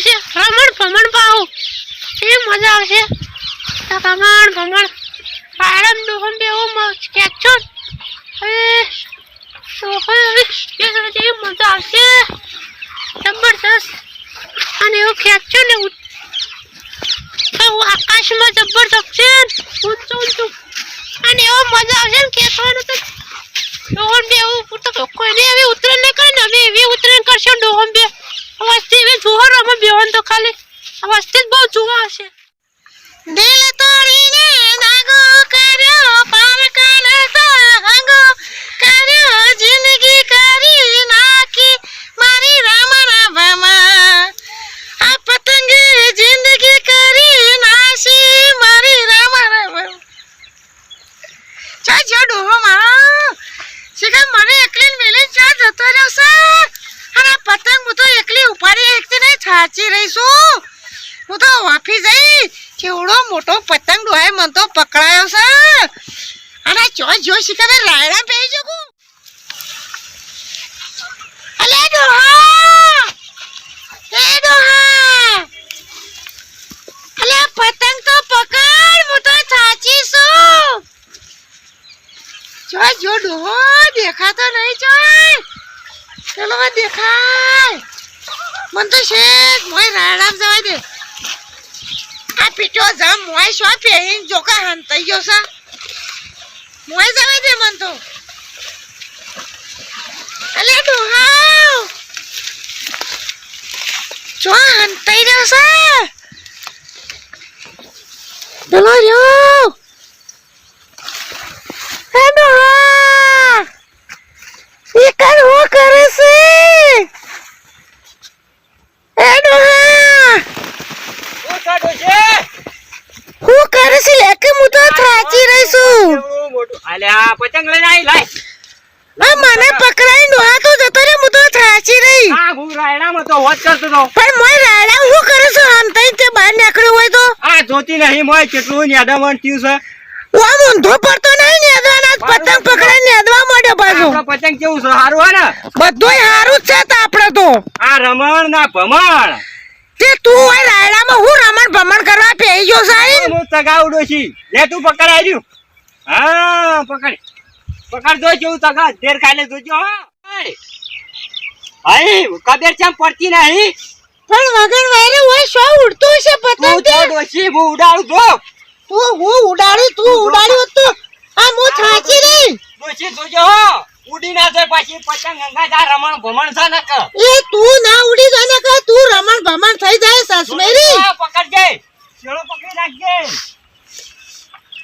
આવશે. રમણ ભમણ પાહું એ મજા આવશે. રમણ ભમણ. આરામ ડોહમ બેવું ખેંચો હવે જેવી મજા આવશે. જબરદસ્ત અને એવું ખેંચો ને આકાશમાં જબરદસ્ત છે. ઊંચું ઊંચું અને એવો મજા આવશે ને ખેંચવાનું તો. ડોહમ બે એવું તો નહીં એવી ઉતરણ નહીં કરે ને અમે એવી ઉતરણ કરશું ડોહમ બે. વસ્તી એવી જુઓ અમે બેહોન તો ખાલી. વસ્તી જ બહુ જુઓ હશે દિલ તોડીને દાગો કર્યો, પારકાને સાગો કર્યો જિંદગી કરી નાખી મારી રામના ભમા આ પતંગ જિંદગી કરી નાશી મારી રામના ભમા ચા જો ડોહો મારો શિખર મને એકલી મેલી ચા જતો રહ્યો છે અને આ પતંગ હું તો એકલી ઉપાડી એકથી નહીં છાચી રહીશું હું તો વાફી જઈ કેવડો મોટો પતંગ ડોહે મન તો પકડાયો છે. અને ચો જો શીખવે રાયડા પહેરી જગું અલે ડોહા! એ ડોહા! અલે પતંગ તો પકડ, હું તો થાચી છું. જો જો ડોહો, દેખાતો નહીં જોય ચલો દેખાય. મન તો શેખ મોય રાડામ જવા દે. આ પીટો જમ મોય શો પહેરીને જોકા હંતાઈ ગયો છે? મોય જવા દે મન તો. અલે ડોહા જો હંતાઈ રહ્યો છે. પેલો રહ્યો. હે ડોહા. એ કર, હું કરે છે હે ડોહા હું કરે છે લેકે હું તો થાચી રહી છું. અલ્યા પતંગ લઈને આઈ લાય. આ મને પકડાઈ ડોહા તો જતો રે હું તો થાચી રહી. આ હું રાયડામાં તો હોત કરતો તો. પણ મોય રાયડા હું કરે છું? હંતાઈ તે બહાર નીકળ્યો હોય તો? આ જોતી નહીં મોય કેટલું નેડામણ થયું છે. વા ઊંધો પડતો નહીં નેદવાના પતંગ પકડાઈ નેદવા માંડ્યો પાછો. પતંગ કેવું છે? સારું હે ને? બધુંય હારું જ છે તો આપણે તો. આ રમણ ના ભમણ. તે તું હોય રાયડામાં હું રમણ ભમણ કરવા પેઈ ગયો સાઈ હું તગાવડો છી. લે તું પકડ આવ્યું હા પકડ. પકડ જો કેવું તગા દેર ખાઈને જોજો હા. હાય. કબેર ચમ પડતી નહીં? પણ વગર વાયરે હોય શો ઉડતો તું પતંગ તો ડોશી હું ઉડાડું જો. તું હું ઉડાડી તું ઉડાડ્યો તો આ મો થાચી રહી ડોશી જોજો ઉડી ના જાય પાછી પતંગ અંગા જા રમણ ભમણ છે ને એ તું ના ઉડી જાય ને કે તું રમણ ભમણ થઈ જાય હા, પકડજે શેડો પકડી રાખજે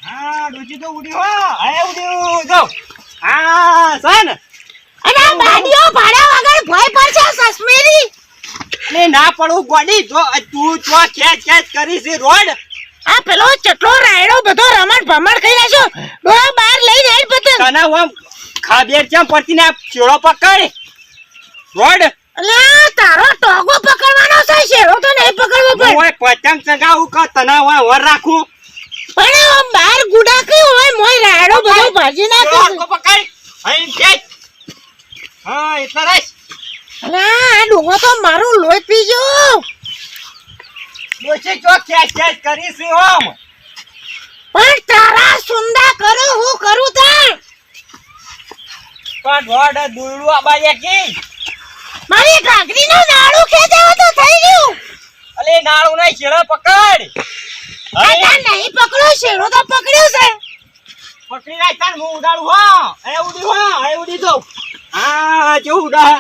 હા ડોશી તો ઉડી હો. હવે ઉડી જો. હા સન. અને આ બાડીઓ ભાડા વગર ભય પડશે સસમેરી? ને ના પડું ગોડી. જો તું તો ખેંચ ખેંચ કરી છે રોડ. આ પેલો ચટલો રાયડો બધો રમણ ભમણ કરી નાખ્યો. ડોહા બહાર લઈ આઈ પતંગ. તને હું ખાબેર ચમ પડતી ને આ શેડો પકડ? રોડ. અલ્યા તારો ટોગો પકડવાનો છે શેરો તો નહીં પકડવો પડે ઓય પતંગ ચગાવું કે તને ઓય વર રાખું? પણ આમ ગુડા ગુડાકી હોય મોય રાયડો બધો ભાજી નાખે શેડો પકડ. અહીં છે હા એટલા આ ડોહો તો મારું લોહી પી ગયો. ડોશી ખેંચ ખેંચ કરીશું ઓમ પણ તારા સુંદા કરો હું કરું તો. પણ રોડ દુરડું આબાજે કી મારી ઘાઘરી નું નાળું ખેંચાવો તો થઈ ગયું. અલે નાળું નહીં શેડો પકડ. અરે. નહીં પકડો શેરો તો પકડ્યો છે. પકડી રાખ તાર હું ઉડાડું હો. એ ઉડી હો એ ઉડી દો હા જો ઉડા.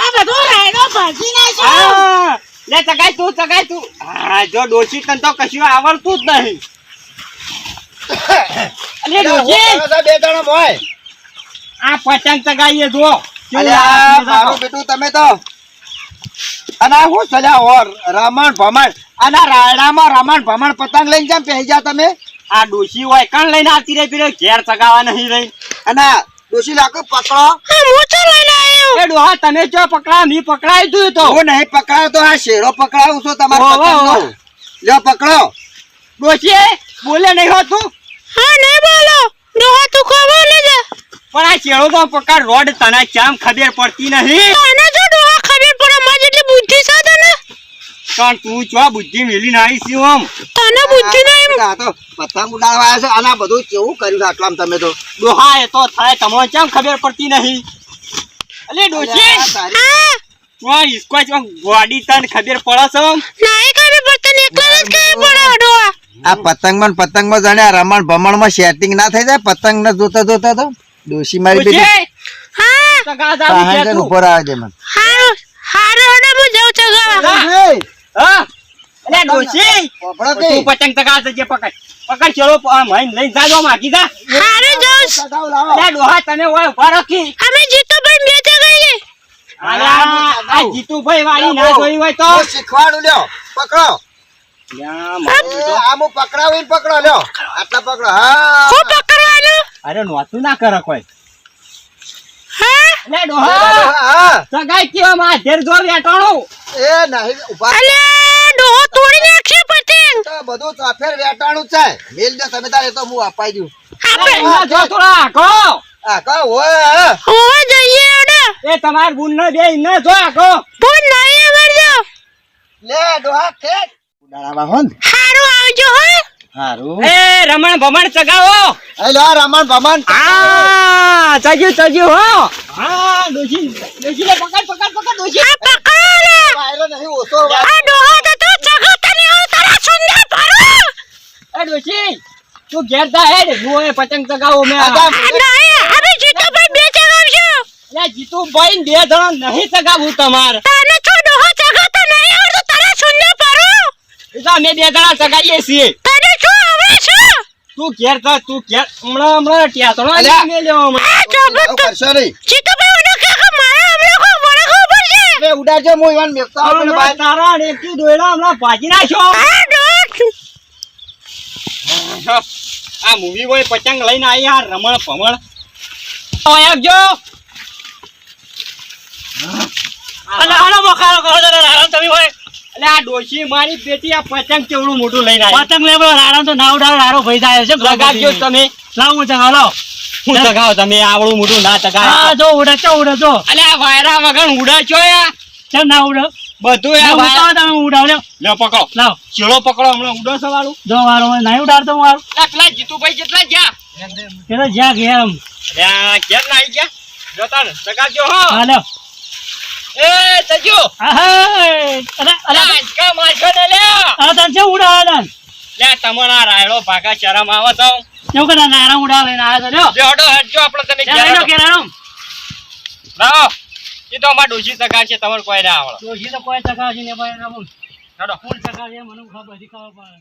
આ બધો રાયડો ભાજી નાખ્યો હા. લે તગાય તું તગાય તું. હા જો ડોશી તન તો કશું આવડતું જ નહીં. અલે ડોશી. બે જણા મોય આ પતંગ તગાઈએ જો મારું બેટું તમે તો અને હું સજા ઓર? રમણ ભમણ. અને રાયડામાં રમણ ભમણ પતંગ લઈને જેમ પહેરી જા તમે? આ ડોશી હોય કણ લઈને આવતી રહી પેલો? ઘેર તગાવા નહીં રહી. અને ડોશી લાકડું પકડો. આ મોચો લઈને આવ્યો. એ ડોહા તને જો પકડા મી પકડાય તું તો? હું નહીં પકડાયો તો આ શેરો પકડાવું છું તમારો. પતંગનો. લ્યો પકડો. ડોશી બોલે નહીં હોતું? હા નહીં બોલો. ડોહા તું ખબર પણ આ શેરો તો પકડ રોડ તને ચામ ખબર પડતી નહીં આને જો ડોહા ખબર પડે મારી જેટલી બુદ્ધિ છે તને? પણ તું ચો બુદ્ધિ મેલી નાઈ છી ઓમ. તને બુદ્ધિ નહીં આ તો પતંગ ઉડાડવા આવ્યા છે આના આ બધું કેવું કર્યું છે તમે તો? ડોહા એ તો થાય તમને કેમ ખબર પડતી નહીં અલે ડોશી! હા? તું ઇસકો ચો ગોડી તને ખબર પડે છે ઓમ? નહીં ખબર પડતી એકલા જ કઈ પડે ડોહા. આ પતંગમાં પતંગ પતંગમાં જાણે રમણ ભમણમાં સેટિંગ ના થઈ જાય પતંગ ને જોતા જોતા તો? ડોશી મારી બેટી. હા! ઉપર આવે છે મને. હારું હારું હડો હું જાઉં છું ગાવા હા. અલે ડોશી! તું. પતંગ ચગા જજે પકડ. પકડ ચલો આમ હઈને લઈને જાજો માગી જા. હારું છું. અલે ડોહા તને ઓય ઊભા રાખી. અમે જીતો ભાઈ બે ગઈ અલા આ જીતુભાઈ વાળી ના જોઈ હોય તો. શીખવાડું લ્યો. પકડો. આમ તો- પકડાવીને પકડો લ્યો. આટલા પકડો. હા. અરે નોતું ના કરે કોઈ. હા? અલે ડોહા! હા. સગાઈ કેવા માં ધેર જો વેટાણો? એ નહીં ઊભા. અલે ડોહો તોડી નાખી પતંગ. તો બધું ચોફેર વેટાણું છે. મેલ દો તમે તારે તો હું અપાઈ દઉં. આપણે જો થોડા કો આ કહો હોય હોવા જઈએ ઓડે એ તમાર બુન ન દે ને જો આખો બુન નહીં અમાર જો લે ડોહા ખેત ઉડાડવા હોન હારું આવજો હો. હારું. એ રમણ ભમણ ચગાવો એ લો રમણ ભમણ ચગ્યું ચજ્યું ચજ્યું હો. હા ડોશી ડોશી લે પકડ પકડ પકડ ડોશી. આ પકડો! વાયરો નહીં ઓછો આ ડોહો તો તો ચગતા નહીં હોય તારા સુંદર ભરો! એ ડોશી તું ઘેર જા હેડ હું એ પતંગ ચગાવો મે. આ નહીં જીતો ભાઈ બે ચગાવશું લે જીતુભાઈ ને બે જણા નહીં ચગાવું તમાર. તને છો ડોહો ચગાતા નહીં આવડતું તારા સુંદર ભરો. એ તો અમે બે જણા ચગાઈએ છીએ. તું ઘેર થા તું ઘેર. હમણાં હમણાં ટ્યાસણો અલ્યા. લેવો કરશો નહીં. જીતો ભાઈ ઓનો કે કે મારા હમણાં કો મને ખબર છે બે ઉડાડજો હું ઈવન મેકતા હમણાં ભાઈ. તારા ને એકથી દોયડા હમણાં ભાજી નાખ્યો. આ મૂવી બોય પતંગ લઈને આવી આ રમણ ભમણ. ઓય આવજો. અલા હાલો બખારો કરો જરા આરામ તમે હોય. આ ડોશી મારી બેટી આ પતંગ કેવડું મોટું લઈને આવી. પતંગ લેવો રાડો તો નાવ રાડો ભાઈ થાય છે લગાવજો તમે. લાવ હું ચગાવ હું ચગાવો તમે આવડું મોટું ના હા જો ઉડે ચો અલે આ વાયરા વગર ઉડા યા ચલ ના ઉડે? બધું આ ઉડાવો તમે ઉડાવ લ્યો લે પકડો. લાવ. ચેલો પકડો હમણાં ઉડો છો વાળું. જો વારો નહીં ઉડાડતો હું વારો જીતુભાઈ જ્યાં. ગયા એમ. અરે ના આવી ગયા? જોતા ને ચગાવજો હો. હા લ્યો એ તજો અરે અરે અરે આજકા મારશો ને લે અરે તને છે ઉડાવે લે તમારા રાયડો ભાગા શરમ આવે તો. એવું કે નારા ઉડાવ તો લ્યો. આપણે હેડો. લાવો. એ તો અમાર ડોશી સગા છે તમારે કોઈ ના આવડે. ડોશી તો કોઈ નહીં ભાઈ ના બોલ. હેડો. ફૂલ ચગાવશે મને ખબર બધી ખબર પડે.